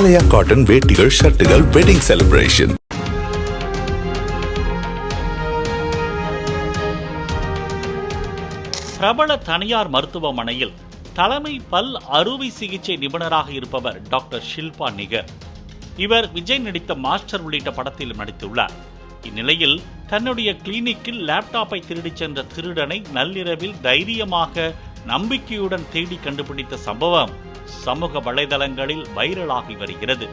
ஆலயா cotton வேட்டிகள் ஷர்ட்டுகள் wedding celebration பிரபல தனியார் மருத்துவமனையில் தலைமை பல் அறுவை சிகிச்சை நிபுணராக இருப்பவர் டாக்டர் ஷில்பா நிகர். இவர் விஜய் நடித்த மாஸ்டர் உள்ளிட்ட படத்திலும் நடித்துள்ளார். இந்நிலையில் தன்னுடைய கிளினிக்கில் லேப்டாப்பை திருடிச் சென்ற திருடனை நள்ளிரவில் தைரியமாக நம்பிக்கையுடன் தேடி கண்டுபிடித்த சம்பவம் சமூக வலைதளங்களில் வைரலாகி வருகிறது.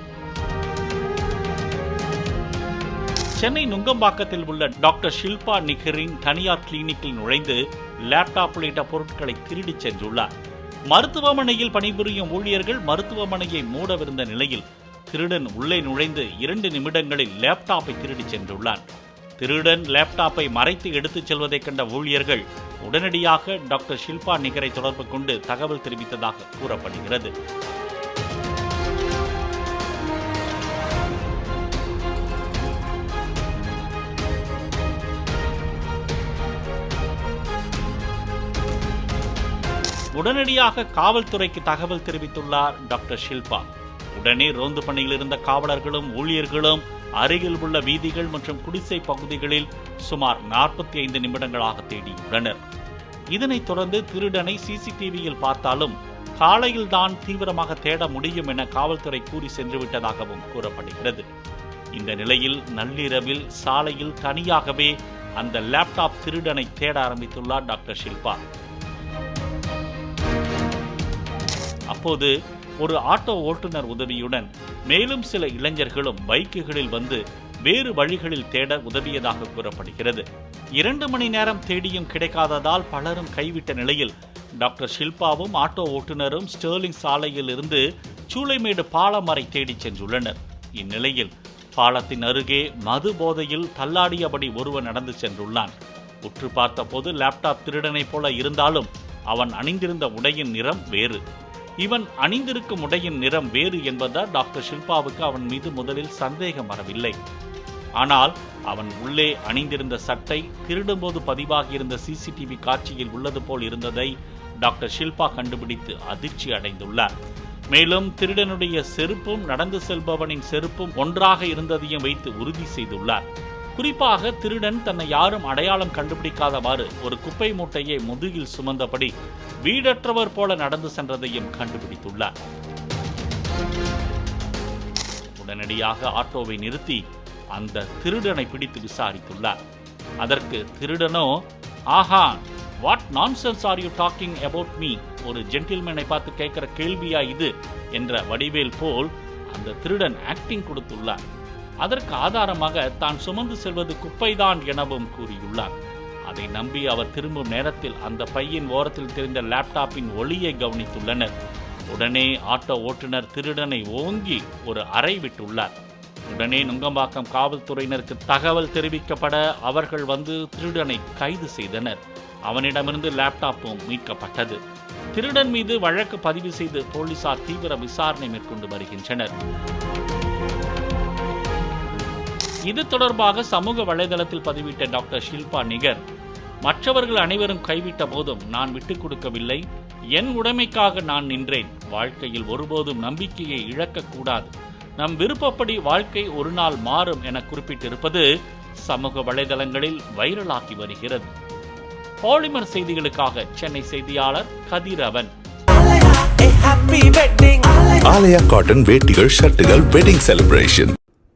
சென்னை நுங்கம்பாக்கத்தில் உள்ள டாக்டர் ஷில்பா நிகரின் தனியார் கிளினிக்கில் நுழைந்து லேப்டாப் உள்ளிட்ட பொருட்களை திருடிச் சென்றுள்ளார். மருத்துவமனையில் பணிபுரியும் ஊழியர்கள் மருத்துவமனையை மூடவிருந்த நிலையில் திருடன் உள்ளே நுழைந்து இரண்டு நிமிடங்களில் லேப்டாப்பை திருடிச் சென்றுள்ளான். திருடன் லேப்டாப்பை மறைத்து எடுத்துச் செல்வதைக் கண்ட ஊழியர்கள் உடனடியாக டாக்டர் ஷில்பா நிகரை தொடர்பு கொண்டு தகவல் தெரிவித்ததாக கூறப்படுகிறது. உடனடியாக காவல்துறைக்கு தகவல் தெரிவித்துள்ளார் டாக்டர் ஷில்பா. உடனே ரோந்து பணியில் இருந்த காவலர்களும் ஊழியர்களும் அருகில் உள்ள வீதிகள் மற்றும் குடிசை பகுதிகளில் சுமார் நாற்பத்தி ஐந்து நிமிடங்களாக தேடியுள்ளனர். இதனைத் தொடர்ந்து திருடனை சிசிடிவியில் பார்த்தாலும் காலையில் தான் தீவிரமாக தேட முடியும் என காவல்துறை கூறி சென்று விட்டதாகவும் கூறப்படுகிறது. இந்த நிலையில் நள்ளிரவில் சாலையில் தனியாகவே அந்த லேப்டாப் திருடனை தேட ஆரம்பித்துள்ளார் டாக்டர் ஷில்பா. அப்போது ஒரு ஆட்டோ ஓட்டுநர் உதவியுடன் மேலும் சில இளைஞர்களும் பைக்குகளில் வந்து வேறு வழிகளில் தேட உதவியதாக கூறப்படுகிறது. இரண்டு மணி நேரம் தேடியும் கிடைக்காததால் பலரும் கைவிட்ட நிலையில் டாக்டர் ஷில்பாவும் ஆட்டோ ஓட்டுநரும் ஸ்டெர்லிங் சாலையில் இருந்து சூளைமேடு பாலம் வரை தேடிச் சென்றுள்ளனர். இந்நிலையில் பாலத்தின் அருகே மது போதையில் தள்ளாடியபடி ஒருவன் நடந்து சென்றுள்ளான். உற்று பார்த்தபோது லேப்டாப் திருடனைப் போல இருந்தாலும் அவன் அணிந்திருந்த உடையின் நிறம் வேறு. இவன் அணிந்திருக்கும் உடையின் நிறம் வேறு என்பதால் டாக்டர் ஷில்பாவுக்கு அவன் மீது முதலில் சந்தேகம் வரவில்லை. ஆனால் அவன் உள்ளே அணிந்திருந்த சட்டை திருடும்போது பதிவாகியிருந்த சிசிடிவி காட்சியில் உள்ளது போல் இருந்ததை டாக்டர் ஷில்பா கண்டுபிடித்து அதிர்ச்சி அடைந்துள்ளார். மேலும் திருடனுடைய செருப்பும் நடந்து செல்பவனின் செருப்பும் ஒன்றாக இருந்ததையும் வைத்து உறுதி செய்துள்ளார். குறிப்பாக திருடன் தன்னை யாரும் அடையாளம் கண்டுபிடிக்காதவாறு ஒரு குப்பை மூட்டையை முதுகில் சுமந்தபடி வீடற்றவர் போல நடந்து சென்றதையும் கண்டுபிடித்துள்ளார். உடனடியாக ஆட்டோவை நிறுத்தி அந்த திருடனை பிடித்து விசாரித்துள்ளார். அதற்கு திருடனோ aha what nonsense are you talking about me ஒரு ஜென்டில்மேனை பார்த்து கேட்கிற கேள்வியா இது? என்ற வடிவேல் போல் அந்த திருடன் ஆக்டிங் கொடுத்துள்ளார். அதற்கு ஆதாரமாக தான் சுமந்து செல்வது குப்பைதான் எனவும் கூறியுள்ளார். அதை நம்பி அவர் திரும்பும் நேரத்தில் அந்த பையின் ஓரத்தில் தெரிந்த லேப்டாப்பின் ஒளியை கவனித்துள்ளனர். உடனே ஆட்டோ ஓட்டுநர் திருடனை ஓங்கி ஒரு அறை விட்டுள்ளார். உடனே நுங்கம்பாக்கம் காவல்துறையினருக்கு தகவல் தெரிவிக்கப்பட அவர்கள் வந்து திருடனை கைது செய்தனர். அவனிடமிருந்து லேப்டாப்பும் மீட்கப்பட்டது. திருடன் மீது வழக்கு பதிவு செய்து போலீசார் தீவிர விசாரணை மேற்கொண்டு வருகின்றனர். இது தொடர்பாக சமூக வலைதளத்தில் பதிவிட்ட டாக்டர் ஷில்பா நிகர் மற்றவர்கள் அனைவரும் கைவிட்ட போதும் நான் விட்டுக் கொடுக்கவில்லை. என் உடைமைக்காக நான் நின்றேன். வாழ்க்கையில் ஒருபோதும் நம்பிக்கையை இழக்கக்கூடாது நம் விருப்பப்படி வாழ்க்கை ஒரு நாள் மாறும் என குறிப்பிட்டிருப்பது சமூக வலைதளங்களில் வைரலாகி வருகிறது. பாலிமர் செய்திகளுக்காக சென்னை செய்தியாளர் கதிரவன். ஆலயா காட்டன் வேட்டிகள் ஷர்ட்டுகள் வெட்டிங் செலிப்ரேஷன்